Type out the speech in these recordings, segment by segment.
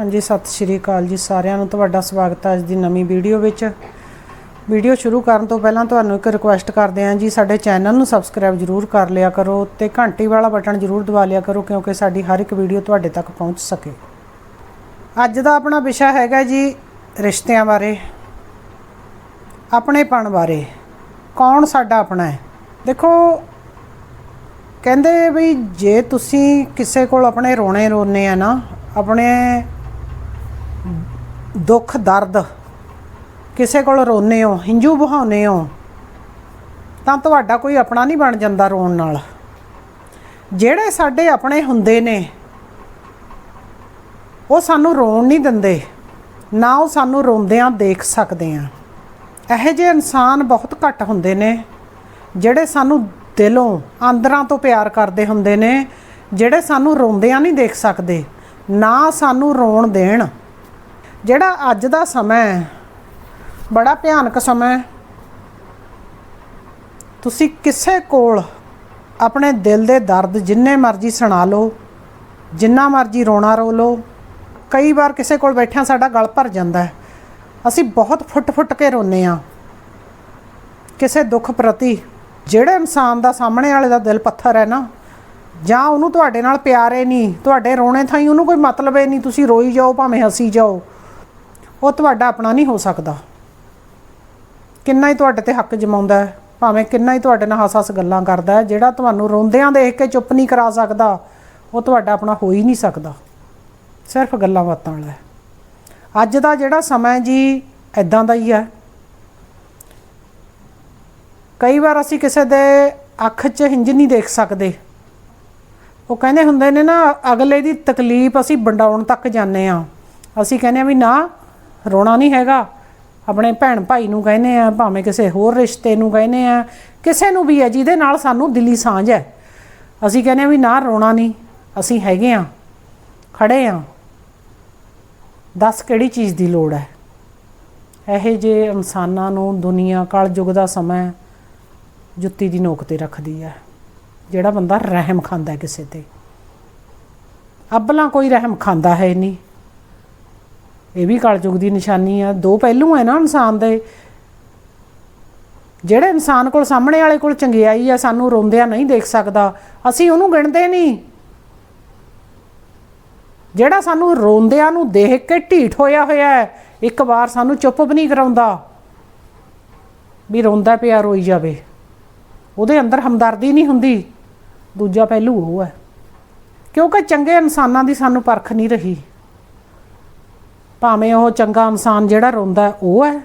ਹਾਂਜੀ, ਸਤਿ ਸ਼੍ਰੀ ਅਕਾਲ ਜੀ ਸਾਰਿਆਂ ਨੂੰ। ਤੁਹਾਡਾ ਸਵਾਗਤ ਹੈ ਅੱਜ ਦੀ ਨਵੀਂ ਵੀਡੀਓ ਵਿੱਚ। ਵੀਡੀਓ ਸ਼ੁਰੂ ਕਰਨ ਤੋਂ ਪਹਿਲਾਂ ਤੁਹਾਨੂੰ ਇੱਕ ਰਿਕੁਐਸਟ ਕਰਦੇ ਹਾਂ ਜੀ, ਸਾਡੇ ਚੈਨਲ ਨੂੰ ਸਬਸਕ੍ਰਾਈਬ ਜਰੂਰ ਕਰ ਲਿਆ ਕਰੋ ਤੇ ਘੰਟੀ ਵਾਲਾ ਬਟਨ ਜਰੂਰ ਦਬਾ ਲਿਆ ਕਰੋ ਕਿਉਂਕਿ ਸਾਡੀ ਹਰ ਇੱਕ ਵੀਡੀਓ ਤੁਹਾਡੇ ਤੱਕ ਪਹੁੰਚ ਸਕੇ। ਅੱਜ ਦਾ ਆਪਣਾ ਵਿਸ਼ਾ ਹੈਗਾ ਜੀ, ਰਿਸ਼ਤਿਆਂ ਬਾਰੇ। ਆਪਣੇਪਣ ਬਾਰੇ। ਕੌਣ ਸਾਡਾ ਆਪਣਾ ਹੈ? ਦੇਖੋ, ਕਹਿੰਦੇ ਵੀ ਜੇ ਤੁਸੀਂ ਕਿਸੇ ਕੋਲ ਆਪਣੇ ਰੋਣੇ ਰੋਨੇ ਆ ਨਾ, ਆਪਣੇ ਦੁੱਖ, ਦਰਦ, ਕਿਸੇ ਕੋਲ ਰੋਨੇ ਹੋ ਹਿੰਜੂ ਬਹਾਉਨੇ ਹੋ, ਤਾਂ ਤੁਹਾਡਾ ਕੋਈ ਆਪਣਾ ਨਹੀਂ ਬਣ ਜਾਂਦਾ ਰੋਣ ਨਾਲ। ਜਿਹੜੇ ਸਾਡੇ ਆਪਣੇ ਹੁੰਦੇ ਨੇ, ਉਹ ਸਾਨੂੰ ਰੋਣ ਨਹੀਂ ਦਿੰਦੇ, ਨਾ ਉਹ ਸਾਨੂੰ ਰੋਂਦਿਆਂ ਦੇਖ ਸਕਦੇ ਆ। ਇਹੋ ਜਿਹੇ ਇਨਸਾਨ ਬਹੁਤ ਘੱਟ ਹੁੰਦੇ ਨੇ, ਜਿਹੜੇ ਸਾਨੂੰ ਦਿਲੋਂ, ਅੰਦਰਾਂ ਤੋਂ ਪਿਆਰ ਕਰਦੇ ਹੁੰਦੇ ਨੇ, ਜਿਹੜੇ ਸਾਨੂੰ ਰੋਂਦਿਆਂ ਨਹੀਂ ਦੇਖ ਸਕਦੇ, ਨਾ ਸਾਨੂੰ ਰੋਣ ਦੇਣ। ਜਿਹੜਾ ਅੱਜ ਦਾ ਸਮਾਂ ਹੈ, ਬੜਾ ਭਿਆਨਕ ਸਮਾਂ ਹੈ। ਤੁਸੀਂ ਕਿਸੇ ਕੋਲ ਆਪਣੇ ਦਿਲ ਦੇ ਦਰਦ ਜਿੰਨੇ ਮਰਜ਼ੀ ਸੁਣਾ ਲਓ, ਜਿੰਨਾ ਮਰਜ਼ੀ ਰੋਣਾ ਰੋ ਲਓ, ਕਈ ਵਾਰ ਕਿਸੇ ਕੋਲ ਬੈਠਿਆਂ ਸਾਡਾ ਗਲ ਭਰ ਜਾਂਦਾ ਹੈ। ਅਸੀਂ ਬਹੁਤ ਫੁੱਟ-ਫੁੱਟ ਕੇ ਰੋਨੇ ਆ ਕਿਸੇ ਦੁੱਖ ਪ੍ਰਤੀ ਜਿਹੜੇ ਇਨਸਾਨ ਦਾ ਸਾਹਮਣੇ ਵਾਲੇ ਦਾ ਦਿਲ ਪੱਥਰ ਹੈ ਨਾ, ਜਾਂ ਉਹਨੂੰ ਤੁਹਾਡੇ ਨਾਲ ਪਿਆਰੇ ਨਹੀਂ, ਤੁਹਾਡੇ ਰੋਣੇ ਥਾਈ ਉਹਨੂੰ ਕੋਈ ਮਤਲਬ ਹੈ ਨਹੀਂ, ਤੁਸੀਂ ਰੋਈ ਜਾਓ ਭਾਵੇਂ ਹੱਸੀ ਜਾਓ। ਉਹ ਤੁਹਾਡਾ ਆਪਣਾ ਨਹੀਂ ਹੋ ਸਕਦਾ। ਕਿੰਨਾ ਹੀ ਤੁਹਾਡੇ ਤੇ ਹੱਕ ਜਮਾਉਂਦਾ ਹੈ, ਭਾਵੇਂ ਕਿੰਨਾ ਹੀ ਤੁਹਾਡੇ ਨਾਲ ਹੱਸ-ਹੱਸ ਗੱਲਾਂ ਕਰਦਾ ਹੈ, ਜਿਹੜਾ ਤੁਹਾਨੂੰ ਰੋਂਦਿਆਂ ਦੇਖ ਕੇ ਚੁੱਪ ਨਹੀਂ ਕਰਾ ਸਕਦਾ, ਉਹ ਤੁਹਾਡਾ ਆਪਣਾ ਹੋ ਹੀ ਨਹੀਂ ਸਕਦਾ। ਸਿਰਫ ਗੱਲਾਂ ਬਾਤਾਂ ਵਾਲਾ ਹੈ। ਅੱਜ ਦਾ ਜਿਹੜਾ ਸਮਾਂ ਜੀ ਐਦਾਂ ਦਾ ਹੀ ਹੈ। ਕਈ ਵਾਰ ਅਸੀਂ ਕਿਸੇ ਦੇ ਅੱਖ 'ਚ ਹਿੰਜ ਨਹੀਂ ਦੇਖ ਸਕਦੇ। ਉਹ ਕਹਿੰਦੇ ਹੁੰਦੇ ਨੇ ਨਾ, ਅਗਲੇ ਦੀ ਤਕਲੀਫ ਅਸੀਂ ਵੰਡਾਉਣ ਤੱਕ ਜਾਂਦੇ ਆ ਅਸੀਂ ਕਹਿੰਦੇ ਆ ਵੀ ਨਾ ਰੋਣਾ ਨਹੀਂ ਹੈਗਾ। ਆਪਣੇ ਭੈਣ ਭਾਈ ਨੂੰ ਕਹਿੰਦੇ ਆ, ਭਾਵੇਂ ਕਿਸੇ ਹੋਰ ਰਿਸ਼ਤੇ ਨੂੰ ਕਹਿੰਦੇ ਆ, ਕਿਸੇ ਨੂੰ ਵੀ ਹੈ, ਜਿਹਦੇ ਨਾਲ ਸਾਨੂੰ ਦਿਲੀ ਸਾਂਝ ਹੈ। ਅਸੀਂ ਕਹਿੰਦੇ ਆ ਵੀ ਨਾ, ਰੋਣਾ ਨਹੀਂ। ਅਸੀਂ ਹੈਗੇ ਆ, ਖੜੇ ਆ। ਦੱਸ ਕਿਹੜੀ ਚੀਜ਼ ਦੀ ਲੋੜ ਹੈ? ਇਹੋ ਜਿਹੇ ਇਨਸਾਨਾਂ ਨੂੰ ਦੁਨੀਆ ਕਲ ਕਲਯੁਗ ਦਾ ਸਮਾਂ ਜੁੱਤੀ ਦੀ ਨੋਕ ਤੇ ਰੱਖਦੀ ਹੈ, ਜਿਹੜਾ ਬੰਦਾ ਰਹਿਮ ਖਾਂਦਾ ਕਿਸੇ ਤੇ। ਅਬਲਾ ਕੋਈ ਰਹਿਮ ਖਾਂਦਾ ਹੈ ਨਹੀਂ। ਇਹ ਵੀ ਕਲਯੁਗ ਦੀ ਨਿਸ਼ਾਨੀ ਆ। ਦੋ ਪਹਿਲੂ ਹੈ ਨਾ ਇਨਸਾਨ ਦੇ। ਜਿਹੜੇ ਇਨਸਾਨ ਕੋਲ ਸਾਹਮਣੇ ਵਾਲੇ ਕੋਲ ਚੰਗਿਆਈ ਆ, ਸਾਨੂੰ ਰੋਂਦਿਆਂ ਨਹੀਂ ਦੇਖ ਸਕਦਾ। ਅਸੀਂ ਉਹਨੂੰ ਗਿਣਦੇ ਨਹੀਂ। ਜਿਹੜਾ ਸਾਨੂੰ ਰੋਂਦਿਆਂ ਨੂੰ ਦੇਖ ਕੇ ਢੀਠ ਹੋਇਆ ਹੋਇਆ ਹੈ, ਇੱਕ ਵਾਰ ਸਾਨੂੰ ਚੁੱਪ ਵੀ ਨਹੀਂ ਕਰਾਉਂਦਾ। ਵੀ ਰੋਂਦਾ ਪਿਆ, ਰੋਈ ਜਾਵੇ। ਉਹਦੇ ਅੰਦਰ ਹਮਦਰਦੀ ਨਹੀਂ ਹੁੰਦੀ। ਦੂਜਾ ਪਹਿਲੂ ਉਹ ਹੈ। ਕਿਉਂਕਿ ਚੰਗੇ ਇਨਸਾਨਾਂ ਦੀ ਸਾਨੂੰ ਪਰਖ ਨਹੀਂ ਰਹੀ। ਭਾਵੇਂ ਉਹ ਚੰਗਾ ਇਨਸਾਨ ਜਿਹੜਾ ਰੋਂਦਾ ਉਹ ਹੈ।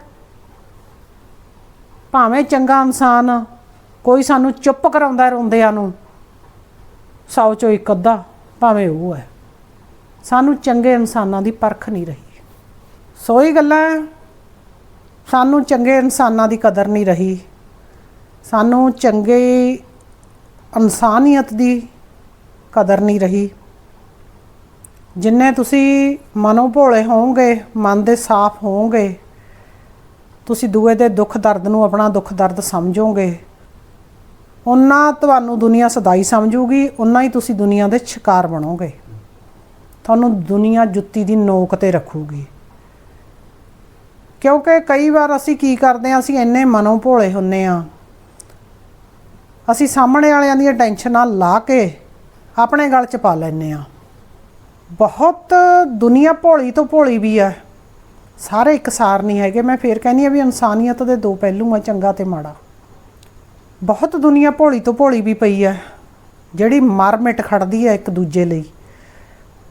ਭਾਵੇਂ ਚੰਗਾ ਇਨਸਾਨ ਕੋਈ ਸਾਨੂੰ ਚੁੱਪ ਕਰਾਉਂਦਾ ਰੋਂਦਿਆਂ ਨੂੰ, ਸੌ ਚੋਂ ਇੱਕ ਅੱਧਾ ਭਾਵੇਂ ਉਹ ਹੈ। ਸਾਨੂੰ ਚੰਗੇ ਇਨਸਾਨਾਂ ਦੀ ਪਰਖ ਨਹੀਂ ਰਹੀ। ਸੋ ਗੱਲਾਂ ਸਾਨੂੰ ਚੰਗੇ ਇਨਸਾਨਾਂ ਦੀ ਕਦਰ ਨਹੀਂ ਰਹੀ। ਸਾਨੂੰ ਚੰਗੇ ਇਨਸਾਨੀਅਤ ਦੀ ਕਦਰ ਨਹੀਂ ਰਹੀ। ਜਿੰਨੇ ਤੁਸੀਂ ਮਨੋਂ ਭੋਲੇ ਹੋਵੋਗੇ, ਮਨ ਦੇ ਸਾਫ਼ ਹੋਵੋਗੇ, ਤੁਸੀਂ ਦੂਏ ਦੇ ਦੁੱਖ ਦਰਦ ਨੂੰ ਆਪਣਾ ਦੁੱਖ ਦਰਦ ਸਮਝੋਗੇ ਉਨਾ ਤੁਹਾਨੂੰ ਦੁਨੀਆ ਸਦਾਈ ਸਮਝੂਗੀ ਉਨਾ ਹੀ ਤੁਸੀਂ ਦੁਨੀਆ ਦੇ ਸ਼ਿਕਾਰ ਬਣੋਗੇ। ਤੁਹਾਨੂੰ ਦੁਨੀਆ ਜੁੱਤੀ ਦੀ ਨੋਕ ਤੇ ਰੱਖੂਗੀ। ਕਿਉਂਕਿ ਕਈ ਵਾਰ ਅਸੀਂ ਕੀ ਕਰਦੇ ਹਾਂ, ਅਸੀਂ ਇੰਨੇ ਮਨੋਂ ਭੋਲੇ ਹੁੰਨੇ ਆ ਅਸੀਂ ਸਾਹਮਣੇ ਵਾਲਿਆਂ ਦੀਆਂ ਟੈਨਸ਼ਨਾਂ ਲਾ ਕੇ ਆਪਣੇ ਗਲ 'ਚ ਪਾ ਲੈਨੇ ਆ ਬਹੁਤ ਦੁਨੀਆ ਭੋਲੀ ਤੋਂ ਭੋਲੀ ਵੀ ਆ ਸਾਰੇ ਇਕਸਾਰ ਨਹੀਂ ਹੈਗੇ। ਮੈਂ ਫੇਰ ਕਹਿੰਦੀ ਆ ਵੀ ਇਨਸਾਨੀਅਤ ਦੇ ਦੋ ਪਹਿਲੂ ਆ, ਚੰਗਾ ਤੇ ਮਾੜਾ। ਬਹੁਤ ਦੁਨੀਆ ਭੋਲੀ ਤੋਂ ਭੋਲੀ ਵੀ ਪਈ ਆ ਜਿਹੜੀ ਮਰ ਮਿਟ ਖੜਦੀ ਆ ਇੱਕ ਦੂਜੇ ਲਈ।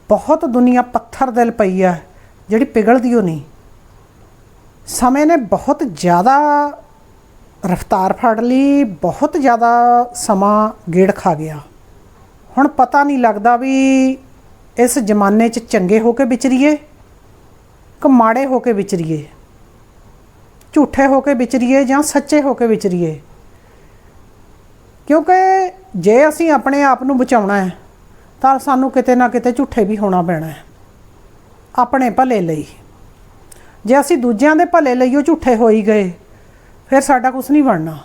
ਬਹੁਤ ਦੁਨੀਆ ਪੱਥਰ ਦਿਲ ਪਈ ਆ ਜਿਹੜੀ ਪਿਘਲਦੀ ਓ ਨਹੀਂ। ਸਮੇਂ ਨੇ ਬਹੁਤ ਜ਼ਿਆਦਾ ਰਫਤਾਰ ਫੜ ਲਈ, ਬਹੁਤ ਜ਼ਿਆਦਾ ਸਮਾਂ ਗੇੜ ਖਾ ਗਿਆ। ਹੁਣ ਪਤਾ ਨਹੀਂ ਲੱਗਦਾ ਵੀ ਇਸ ਜ਼ਮਾਨੇ 'ਚ ਚੰਗੇ ਹੋ ਕੇ ਵਿਚਰੀਏ ਕਿ ਮਾੜੇ ਹੋ ਕੇ ਵਿਚਰੀਏ? ਝੂਠੇ ਹੋ ਕੇ ਵਿਚਰੀਏ ਜਾਂ ਸੱਚੇ ਹੋ ਕੇ ਵਿਚਰੀਏ? ਕਿਉਂਕਿ ਜੇ ਅਸੀਂ ਆਪਣੇ ਆਪ ਨੂੰ ਬਚਾਉਣਾ ਹੈ, ਤਾਂ ਸਾਨੂੰ ਕਿਤੇ ਨਾ ਕਿਤੇ ਝੂਠੇ ਵੀ ਹੋਣਾ ਪੈਣਾ ਹੈ, ਆਪਣੇ ਭਲੇ ਲਈ। ਜੇ ਅਸੀਂ ਦੂਜਿਆਂ ਦੇ ਭਲੇ ਲਈ ਉਹ ਝੂਠੇ ਹੋਈ ਗਏ, ਫਿਰ ਸਾਡਾ ਕੁਝ ਨਹੀਂ ਬਣਨਾ।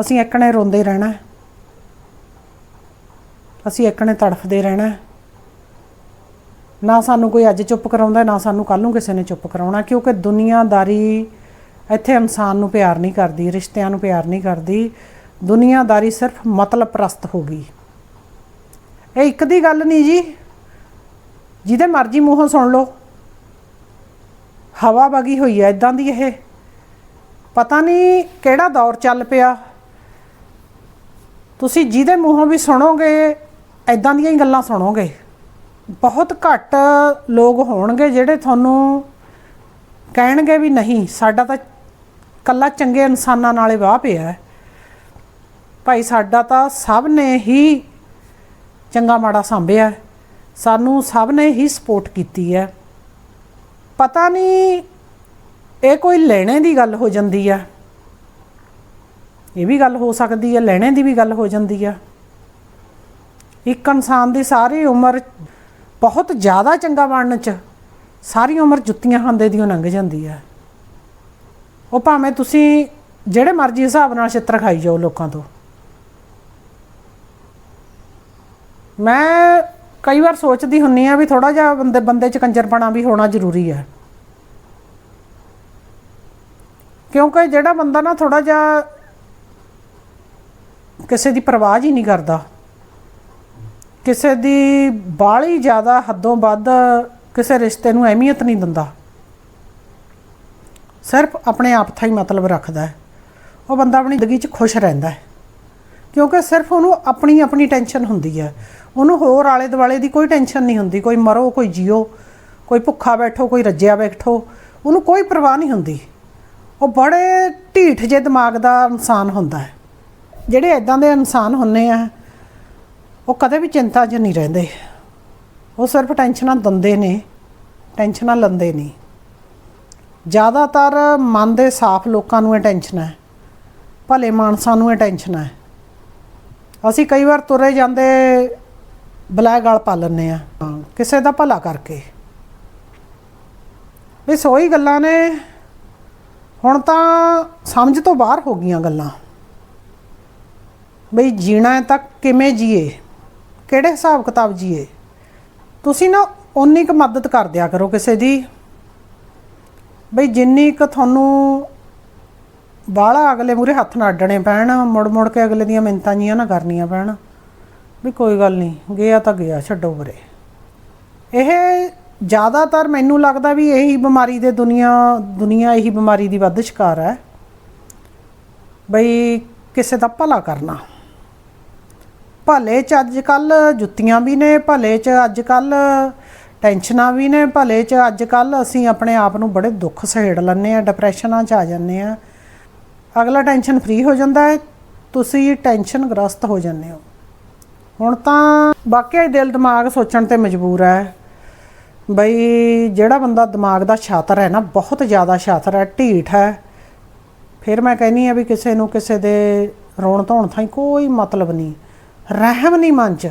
ਅਸੀਂ ਇੱਕਣੇ ਰੋਂਦੇ ਰਹਿਣਾ ਅਸੀਂ ਇੱਕਣੇ ਤੜਫਦੇ ਰਹਿਣਾ ਨਾ ਸਾਨੂੰ ਕੋਈ ਅੱਜ ਚੁੱਪ ਕਰਾਉਂਦਾ, ਨਾ ਸਾਨੂੰ ਕੱਲ ਨੂੰ ਕਿਸੇ ਨੇ ਚੁੱਪ ਕਰਾਉਣਾ, ਕਿਉਂਕਿ ਦੁਨੀਆਦਾਰੀ ਇੱਥੇ ਇਨਸਾਨ ਨੂੰ ਪਿਆਰ ਨਹੀਂ ਕਰਦੀ, ਰਿਸ਼ਤਿਆਂ ਨੂੰ ਪਿਆਰ ਨਹੀਂ ਕਰਦੀ। ਦੁਨੀਆਦਾਰੀ ਸਿਰਫ ਮਤਲਬ ਪ੍ਰਸਤ ਹੋ ਗਈ। ਇਹ ਇੱਕ ਦੀ ਗੱਲ ਨਹੀਂ ਜੀ। ਜਿਹਦੇ ਮਰਜ਼ੀ ਮੂੰਹੋਂ ਸੁਣ ਲਓ। ਹਵਾ ਵਗੀ ਹੋਈ ਹੈ ਇਦਾਂ ਦੀ ਇਹ। ਪਤਾ ਨਹੀਂ ਕਿਹੜਾ ਦੌਰ ਚੱਲ ਪਿਆ। ਤੁਸੀਂ ਜਿਹਦੇ ਮੂੰਹੋਂ ਵੀ ਸੁਣੋਗੇ ਇਦਾਂ ਦੀਆਂ ਹੀ ਗੱਲਾਂ ਸੁਣੋਗੇ। ਬਹੁਤ ਘੱਟ ਲੋਕ ਹੋਣਗੇ ਜਿਹੜੇ ਤੁਹਾਨੂੰ ਕਹਿਣਗੇ ਵੀ ਨਹੀਂ, ਸਾਡਾ ਤਾਂ ਕੱਲਾ ਚੰਗੇ ਇਨਸਾਨਾਂ ਨਾਲੇ ਵਾਹ ਪਿਆ ਭਾਈ, ਸਾਡਾ ਤਾਂ ਸਭ ਨੇ ਹੀ ਚੰਗਾ ਮਾੜਾ ਸੰਭਿਆ ਸਾਨੂੰ ਸਭ ਨੇ ਹੀ ਸਪੋਰਟ ਕੀਤੀ ਹੈ। ਪਤਾ ਨਹੀਂ ਇਹ ਕੋਈ ਲੈਣੇ ਦੀ ਗੱਲ ਹੋ ਜਾਂਦੀ ਆ ਇਹ ਵੀ ਗੱਲ ਹੋ ਸਕਦੀ ਹੈ, ਲੈਣੇ ਦੀ ਵੀ ਗੱਲ ਹੋ ਜਾਂਦੀ ਆ ਇੱਕ ਇਨਸਾਨ ਦੀ ਸਾਰੀ ਉਮਰ ਬਹੁਤ ਜ਼ਿਆਦਾ ਚੰਗਾ ਬਣਨ ਚ ਸਾਰੀ ਉਮਰ ਜੁੱਤੀਆਂ ਖਾਂਦੇ ਦੀ ਲੰਘ ਜਾਂਦੀ ਆ ਉਹ ਭਾਵੇਂ ਤੁਸੀਂ ਜਿਹੜੇ ਮਰਜ਼ੀ ਹਿਸਾਬ ਨਾਲ ਛਿੱਤਰ ਖਾਈ ਜਾਓ ਲੋਕਾਂ ਤੋਂ। ਮੈਂ ਕਈ ਵਾਰ ਸੋਚਦੀ ਹੁੰਨੀ ਆ ਵੀ ਥੋੜਾ ਜਿਹਾ ਬੰਦੇ ਬੰਦੇ ਚ ਕੰਜਰਪਣਾ ਵੀ ਹੋਣਾ ਜ਼ਰੂਰੀ ਹੈ। ਕਿਉਂਕਿ ਜਿਹੜਾ ਬੰਦਾ ਨਾ ਥੋੜਾ ਜਿਹਾ ਕਿਸੇ ਦੀ ਪਰਵਾਹ ਹੀ ਨਹੀਂ ਕਰਦਾ। ਕਿਸੇ ਦੀ ਬਾਹਲੀ ਜ਼ਿਆਦਾ ਹੱਦੋਂ ਵੱਧ ਕਿਸੇ ਰਿਸ਼ਤੇ ਨੂੰ ਅਹਿਮੀਅਤ ਨਹੀਂ ਦਿੰਦਾ। ਸਿਰਫ ਆਪਣੇ ਆਪ ਥਾ ਹੀ ਮਤਲਬ ਰੱਖਦਾ ਹੈ। ਉਹ ਬੰਦਾ ਆਪਣੀ ਜ਼ਿੰਦਗੀ 'ਚ ਖੁਸ਼ ਰਹਿੰਦਾ ਹੈ। ਕਿਉਂਕਿ ਸਿਰਫ ਉਹਨੂੰ ਆਪਣੀ ਆਪਣੀ ਟੈਨਸ਼ਨ ਹੁੰਦੀ ਹੈ। ਉਹਨੂੰ ਹੋਰ ਆਲੇ ਦੁਆਲੇ ਦੀ ਕੋਈ ਟੈਨਸ਼ਨ ਨਹੀਂ ਹੁੰਦੀ। ਕੋਈ ਮਰੋ, ਕੋਈ ਜੀਓ, ਕੋਈ ਭੁੱਖਾ ਬੈਠੋ, ਕੋਈ ਰੱਜਿਆ ਬੈਠੋ, ਉਹਨੂੰ ਕੋਈ ਪਰਵਾਹ ਨਹੀਂ ਹੁੰਦੀ। ਉਹ ਬੜੇ ਢੀਠ ਜੇ ਦਿਮਾਗ ਦਾ ਇਨਸਾਨ ਹੁੰਦਾ ਹੈ। ਜਿਹੜੇ ਇਦਾਂ ਦੇ ਇਨਸਾਨ ਹੁੰਨੇ ਆ ਉਹ ਕਦੇ ਵੀ ਚਿੰਤਾ 'ਚ ਨਹੀਂ ਰਹਿੰਦੇ। ਉਹ ਸਿਰਫ ਟੈਨਸ਼ਨਾਂ ਦਿੰਦੇ ਨੇ, ਟੈਨਸ਼ਨਾਂ ਲੈਂਦੇ ਨਹੀਂ। ਜ਼ਿਆਦਾਤਰ ਮਨ ਦੇ ਸਾਫ਼ ਲੋਕਾਂ ਨੂੰ ਇਹ ਟੈਨਸ਼ਨ ਹੈ, ਭਲੇ ਮਾਨਸਾਂ ਨੂੰ ਇਹ ਟੈਨਸ਼ਨ ਹੈ। ਅਸੀਂ ਕਈ ਵਾਰ ਤੁਰੇ ਜਾਂਦੇ ਬਲੈ ਗਾਲ ਪਾ ਲੈਂਦੇ ਆ ਕਿਸੇ ਦਾ ਭਲਾ ਕਰਕੇ। ਵੀ ਸੋਈ ਗੱਲਾਂ ਨੇ। ਹੁਣ ਤਾਂ ਸਮਝ ਤੋਂ ਬਾਹਰ ਹੋ ਗਈਆਂ ਗੱਲਾਂ। ਬਈ ਜੀਣਾ ਹੈ ਤਾਂ ਕਿਵੇਂ ਜੀਏ? ਕਿਹੜੇ ਹਿਸਾਬ ਕਿਤਾਬ ਜੀਏ? ਤੁਸੀਂ ਨਾ ਉਨੀ ਕੁ ਮਦਦ ਕਰ ਦਿਆ ਕਰੋ ਕਿਸੇ ਦੀ। ਬਈ ਜਿੰਨੀ ਕੁ ਤੁਹਾਨੂੰ ਬਾਹਲਾ ਅਗਲੇ ਮੂਰੇ ਹੱਥ ਨਾ ਅੱਡਣੇ ਪੈਣ, ਮੁੜ ਮੁੜ ਕੇ ਅਗਲੇ ਦੀਆਂ ਮਿੰਤਾਂ ਜੀਆਂ ਨਾ ਕਰਨੀਆਂ ਪੈਣ। ਵੀ ਕੋਈ ਗੱਲ ਨਹੀਂ, ਗਿਆ ਤਾਂ ਗਿਆ, ਛੱਡੋ ਪਰੇ। ਇਹ ਜ਼ਿਆਦਾਤਰ ਮੈਨੂੰ ਲੱਗਦਾ ਵੀ ਇਹੀ ਬਿਮਾਰੀ ਦੇ ਦੁਨੀਆ ਦੁਨੀਆ ਇਹੀ ਬਿਮਾਰੀ ਦੀ ਵੱਧ ਸ਼ਿਕਾਰ ਹੈ। ਬਈ ਕਿਸੇ ਦਾ ਭਲਾ ਕਰਨਾ। ਭਲੇ ਚ ਅੱਜ ਕੱਲ ਜੁੱਤੀਆਂ ਵੀ ਨੇ, ਭਲੇ ਚ ਅੱਜ ਕੱਲ ਟੈਨਸ਼ਨਾਂ ਵੀ ਨੇ, ਭਲੇ ਚ ਅੱਜ ਕੱਲ ਅਸੀਂ ਆਪਣੇ ਆਪ ਨੂੰ ਬੜੇ ਦੁੱਖ ਸਹੇੜ ਲੈਂਦੇ ਆ ਡਿਪਰੈਸ਼ਨਾਂ ਚ ਆ ਜਾਂਦੇ ਆ ਅਗਲਾ ਟੈਨਸ਼ਨ ਫ੍ਰੀ ਹੋ ਜਾਂਦਾ ਹੈ, ਤੁਸੀਂ ਟੈਨਸ਼ਨ ਗ੍ਰਸਤ ਹੋ ਜਾਂਦੇ ਹੋ। ਹੁਣ ਤਾਂ ਵਾਕਿਆ ਦਿਲ ਦਿਮਾਗ ਸੋਚਣ ਤੇ ਮਜਬੂਰ ਹੈ। ਬਈ ਜਿਹੜਾ ਬੰਦਾ ਦਿਮਾਗ ਦਾ ਛਾਤਰ ਹੈ ਨਾ, ਬਹੁਤ ਜ਼ਿਆਦਾ ਛਾਤਰ ਹੈ, ਢੀਠ ਹੈ। ਫਿਰ ਮੈਂ ਕਹਿੰਨੀ ਆ ਵੀ ਕਿਸੇ ਨੂੰ ਕਿਸੇ ਦੇ ਰੋਣ ਧੋਣ ਥਾਈ ਕੋਈ ਮਤਲਬ ਨਹੀਂ। ਰਹਿਮ ਨਹੀਂ ਮਨ ਚ,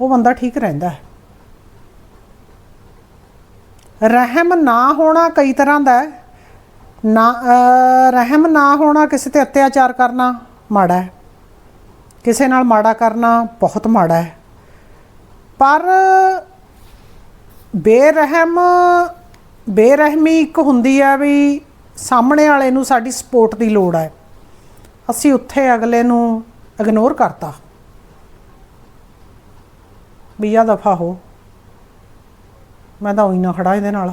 ਉਹ ਬੰਦਾ ਠੀਕ ਰਹਿੰਦਾ ਹੈ। ਰਹਿਮ ਨਾ ਹੋਣਾ ਕਈ ਤਰ੍ਹਾਂ ਦਾ ਹੈ। ਨਾ ਰਹਿਮ ਨਾ ਹੋਣਾ ਕਿਸੇ ਤੇ ਅਤਿਆਚਾਰ ਕਰਨਾ ਮਾੜਾ ਹੈ। ਕਿਸੇ ਨਾਲ ਮਾੜਾ ਕਰਨਾ ਬਹੁਤ ਮਾੜਾ ਹੈ। ਪਰ ਬੇਰਹਿਮ, ਬੇਰਹਿਮੀ ਇੱਕ ਹੁੰਦੀ ਆ ਵੀ ਸਾਹਮਣੇ ਵਾਲੇ ਨੂੰ ਸਾਡੀ ਸਪੋਰਟ ਦੀ ਲੋੜ ਹੈ। ਅਸੀਂ ਉੱਥੇ ਅਗਲੇ ਨੂੰ ਇਗਨੋਰ ਕਰਤਾ। ਵੀ ਆ ਦਫਾ ਹੋ। ਮੈਂ ਤਾਂ ਉਹੀ ਨਾ ਖੜਾ ਇਹਦੇ ਨਾਲ।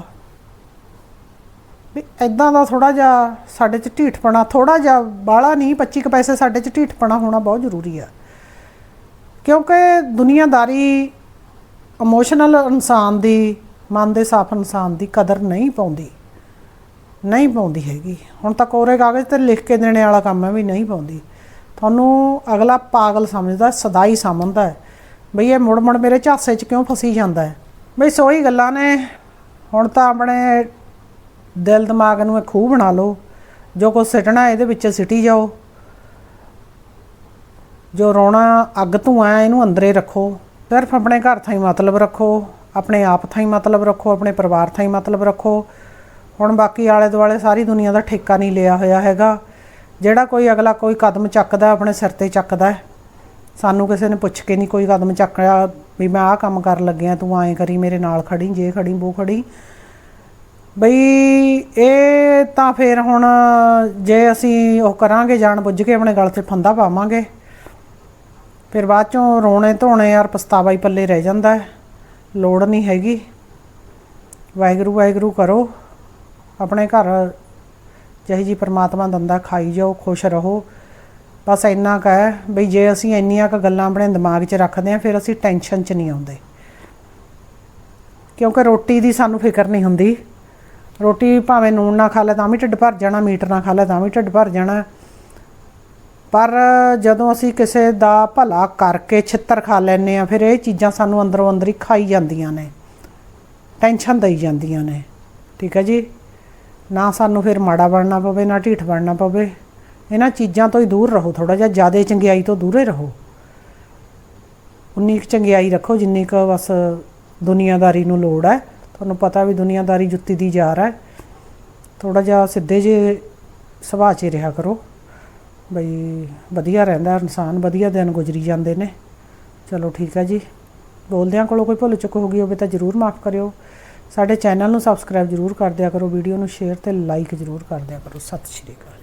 ਵੀ ਐਦਾਂ ਦਾ ਥੋੜਾ ਜਿਹਾ ਸਾਡੇ 'ਚ ਢੀਠਪਣਾ ਥੋੜਾ ਜਿਹਾ ਬਾਲਾ ਨਹੀਂ 25 ਕੁ ਪੈਸੇ ਸਾਡੇ 'ਚ ਢੀਠਪਣਾ ਹੋਣਾ ਬਹੁਤ ਜ਼ਰੂਰੀ ਆ। ਕਿਉਂਕਿ ਦੁਨੀਆਦਾਰੀ ਇਮੋਸ਼ਨਲ ਇਨਸਾਨ ਦੀ, ਮਨ ਦੇ ਸਾਫ਼ ਇਨਸਾਨ ਦੀ ਕਦਰ ਨਹੀਂ ਪਾਉਂਦੀ। ਨਹੀਂ ਪਾਉਂਦੀ ਹੈਗੀ। ਹੁਣ ਤਾਂ ਕੋਰੇ ਕਾਗਜ਼ ਤੇ ਲਿਖ ਕੇ ਦੇਣੇ ਵਾਲਾ ਕੰਮ ਹੈ ਵੀ ਨਹੀਂ ਪਾਉਂਦੀ। ਤੁਹਾਨੂੰ ਅਗਲਾ ਪਾਗਲ ਸਮਝਦਾ, ਸਦਾਈ ਸਮਝਦਾ ਹੈ। ਬਈ ਇਹ ਮੁੜ ਮੁੜ ਮੇਰੇ ਝਾਸੇ 'ਚ ਕਿਉਂ ਫਸੀ ਜਾਂਦਾ ਹੈ? ਬਈ ਸੋਈ ਗੱਲਾਂ ਨੇ। ਹੁਣ ਤਾਂ ਆਪਣੇ ਦਿਲ ਦਿਮਾਗ ਨੂੰ ਇਹ ਖੂਹ ਬਣਾ ਲਓ। ਜੋ ਕੁਛ ਸਿੱਟਣਾ ਇਹਦੇ ਵਿੱਚ ਸਿੱਟੀ ਜਾਓ। ਜੋ ਰੋਣਾ ਅੱਗ ਧੂਆਂ ਇਹਨੂੰ ਅੰਦਰੇ ਰੱਖੋ। ਸਿਰਫ ਆਪਣੇ ਘਰ ਥਾਈ ਮਤਲਬ ਰੱਖੋ। ਆਪਣੇ ਆਪ ਥਾਈ ਮਤਲਬ ਰੱਖੋ। ਆਪਣੇ ਪਰਿਵਾਰ ਥਾਈ ਮਤਲਬ ਰੱਖੋ। ਹੁਣ ਬਾਕੀ ਆਲੇ ਦੁਆਲੇ ਸਾਰੀ ਦੁਨੀਆ ਦਾ ਠੇਕਾ ਨਹੀਂ ਲਿਆ ਹੋਇਆ ਹੈਗਾ। ਜਿਹੜਾ ਕੋਈ ਅਗਲਾ ਕੋਈ ਕਦਮ ਚੱਕਦਾ, ਆਪਣੇ ਸਿਰ ਤੇ ਚੱਕਦਾ ਸਾਨੂੰ ਕਿਸੇ ਨੇ ਪੁੱਛ ਕੇ ਨਹੀਂ ਕੋਈ ਕਦਮ ਚੱਕਿਆ ਵੀ ਮੈਂ ਆਹ ਕੰਮ ਕਰਨ ਲੱਗਿਆ ਤੂੰ ਐਂ ਕਰੀ, ਮੇਰੇ ਨਾਲ ਖੜੀ, ਜੇ ਖੜੀ, ਬੋ ਖੜੀ। ਬਈ ਇਹ ਤਾਂ ਫਿਰ ਹੁਣ ਜੇ ਅਸੀਂ ਉਹ ਕਰਾਂਗੇ, ਜਾਣ ਬੁੱਝ ਕੇ ਆਪਣੇ ਗਲ ਤੇ ਫੰਦਾ ਪਾਵਾਂਗੇ, ਫਿਰ ਬਾਅਦ ਚੋਂ ਰੋਣੇ ਧੋਣੇ ਯਾਰ ਪਛਤਾਵਾ ਹੀ ਪੱਲੇ ਰਹਿ ਜਾਂਦਾ ਲੋੜ ਨਹੀਂ ਹੈਗੀ। ਵਾਹਿਗੁਰੂ ਵਾਹਿਗੁਰੂ ਕਰੋ, ਆਪਣੇ ਘਰ ਜਿਹੀ ਜੀ ਪਰਮਾਤਮਾ ਦੰਦਾ ਖਾਈ ਜਾਓ, ਖੁਸ਼ ਰਹੋ। ਬਸ ਇੰਨਾ ਕੁ ਹੈ ਬਈ ਜੇ ਅਸੀਂ ਇੰਨੀਆਂ ਕੁ ਗੱਲਾਂ ਆਪਣੇ ਦਿਮਾਗ 'ਚ ਰੱਖਦੇ ਹਾਂ, ਫਿਰ ਅਸੀਂ ਟੈਨਸ਼ਨ 'ਚ ਨਹੀਂ ਆਉਂਦੇ। ਕਿਉਂਕਿ ਰੋਟੀ ਦੀ ਸਾਨੂੰ ਫਿਕਰ ਨਹੀਂ ਹੁੰਦੀ। ਰੋਟੀ ਭਾਵੇਂ ਨੂਣ ਨਾ ਖਾ ਲੈ ਤਾਂ ਵੀ ਢਿੱਡ ਭਰ ਜਾਣਾ, ਮੀਟ ਨਾ ਖਾ ਲੈ ਤਾਂ ਵੀ ਢਿੱਡ ਭਰ ਜਾਣਾ। ਪਰ ਜਦੋਂ ਅਸੀਂ ਕਿਸੇ ਦਾ ਭਲਾ ਕਰਕੇ ਛਿੱਤਰ ਖਾ ਲੈਨੇ ਆ ਫਿਰ ਇਹ ਚੀਜ਼ਾਂ ਸਾਨੂੰ ਅੰਦਰੋਂ ਅੰਦਰ ਹੀ ਖਾਈ ਜਾਂਦੀਆਂ ਨੇ ਟੈਨਸ਼ਨ ਦਈ ਜਾਂਦੀਆਂ ਨੇ। ਠੀਕ ਹੈ ਜੀ? ਨਾ ਸਾਨੂੰ ਫਿਰ ਮਾੜਾ ਬਣਨਾ ਪਵੇ, ਨਾ ਢੀਠ ਬਣਨਾ ਪਵੇ। ਇਹਨਾਂ ਚੀਜ਼ਾਂ ਤੋਂ ਹੀ ਦੂਰ ਰਹੋ ਥੋੜਾ ਜਿਹਾ ਜ਼ਿਆਦਾ ਚੰਗਿਆਈ ਤੋਂ ਦੂਰੇ ਰਹੋ। ਉਨੀ ਕੁ ਚੰਗਿਆਈ ਰੱਖੋ, ਜਿੰਨੀ ਕੁ ਬਸ ਦੁਨੀਆਦਾਰੀ ਨੂੰ ਲੋੜ ਹੈ। ਤੁਹਾਨੂੰ ਪਤਾ ਵੀ ਦੁਨੀਆਦਾਰੀ ਜੁੱਤੀ ਦੀ ਜਾਰ ਹੈ। ਥੋੜਾ ਜਿਹਾ ਸਿੱਧੇ ਜੇ ਸੁਭਾਅ 'ਚ ਰਿਹਾ ਕਰੋ। ਬਈ ਵਧੀਆ ਰਹਿੰਦਾ ਇਨਸਾਨ, ਵਧੀਆ ਦਿਨ ਗੁਜ਼ਰੀ ਜਾਂਦੇ ਨੇ। ਚਲੋ ਠੀਕ ਹੈ ਜੀ। ਬੋਲਦਿਆਂ ਕੋਲੋਂ ਕੋਈ ਭੁੱਲ ਚੁੱਕ ਹੋ ਗਈ ਹੋਵੇ ਤਾਂ ਜਰੂਰ ਮਾਫ ਕਰਿਓ। ਸਾਡੇ ਚੈਨਲ ਨੂੰ ਸਬਸਕ੍ਰਾਈਬ ਜਰੂਰ ਕਰ ਦਿਆ ਕਰੋ, ਵੀਡੀਓ ਨੂੰ ਸ਼ੇਅਰ ਤੇ ਲਾਈਕ ਜਰੂਰ ਕਰ ਦਿਆ ਕਰੋ। ਸਤਿ ਸ਼੍ਰੀ ਅਕਾਲ।